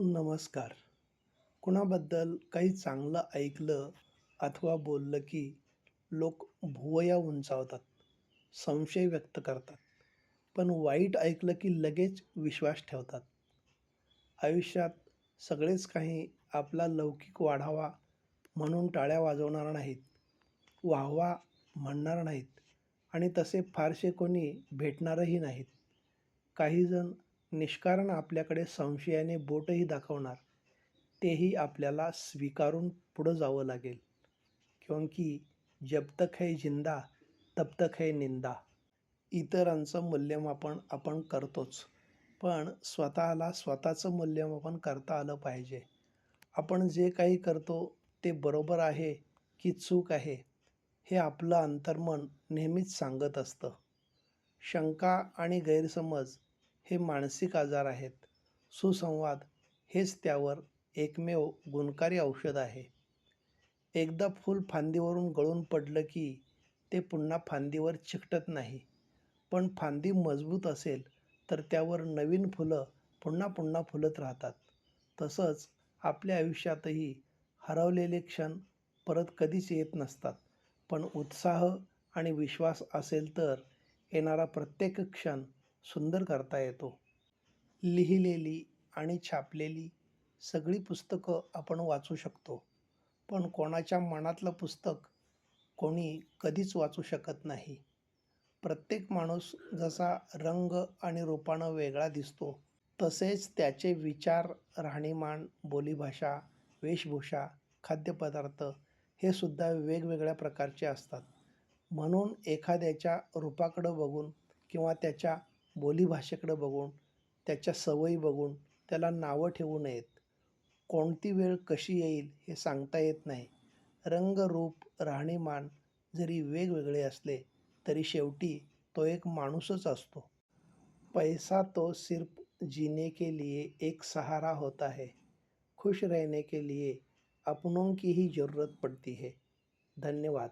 नमस्कार. कुणाबद्दल काही चांगलं ऐकलं अथवा बोललं की लोक भुवया उंचावतात, संशय व्यक्त करतात. पण वाईट ऐकलं की लगेच विश्वास ठेवतात. आयुष्यात सगळेच काही आपला लौकिक वाढावा म्हणून टाळ्या वाजवणार नाहीत, वाहवा म्हणणार नाहीत आणि तसे फारसे कोणी भेटणारही नाहीत. काहीजण निष्कारण आपल्याकडे संशयाने बोटही दाखवणार, तेही आपल्याला स्वीकारून पुढं जावं लागेल. क्योंकि जब तक है जिंदा तब तक है निंदा. इतरांचं मूल्यमापन आपण करतोच, पण स्वतःला स्वतःचं मूल्यमापन करता आलं पाहिजे. आपण जे काही करतो ते बरोबर आहे की चूक आहे, हे आपलं अंतर्मन नेहमीच सांगत असतं. शंका आणि गैरसमज हे मानसिक आजार आहेत. सुसंवाद हेच त्यावर एकमेव गुणकारी औषध आहे. एकदा फूल फांदीवरून गळून पडलं की ते पुन्हा फांदीवर चिकटत नाही, पण फांदी मजबूत असेल तर त्यावर नवीन फुलं पुन्हा पुन्हा फुलत राहतात. तसंच आपल्या आयुष्यातही हरवलेले क्षण परत कधीच येत नसतात, पण उत्साह आणि विश्वास असेल तर येणारा प्रत्येक क्षण सुंदर करता येतो. लिहिलेली आणि छापलेली सगळी पुस्तकं आपण वाचू शकतो, पण कोणाच्या मनातलं पुस्तक कोणी कधीच वाचू शकत नाही. प्रत्येक माणूस जसा रंग आणि रूपानं वेगळा दिसतो, तसेच त्याचे विचार, राहणीमान, बोलीभाषा, वेशभूषा, खाद्यपदार्थ हे सुद्धा वेगवेगळ्या प्रकारचे असतात. म्हणून एखाद्याच्या रूपाकडं बघून किंवा त्याच्या बोलीभाषेकडं बघून, त्याच्या सवयी बघून त्याला नावं ठेवू नयेत. कोणती वेळ कशी येईल हे सांगता येत नाही. रंगरूप राहणीमान जरी वेगवेगळे असले तरी शेवटी तो एक माणूसच असतो. पैसा तो सिर्फ जीने के लिए एक सहारा होता है, खुश रहने के लिए अपनों की ही जरूरत पडती है. धन्यवाद.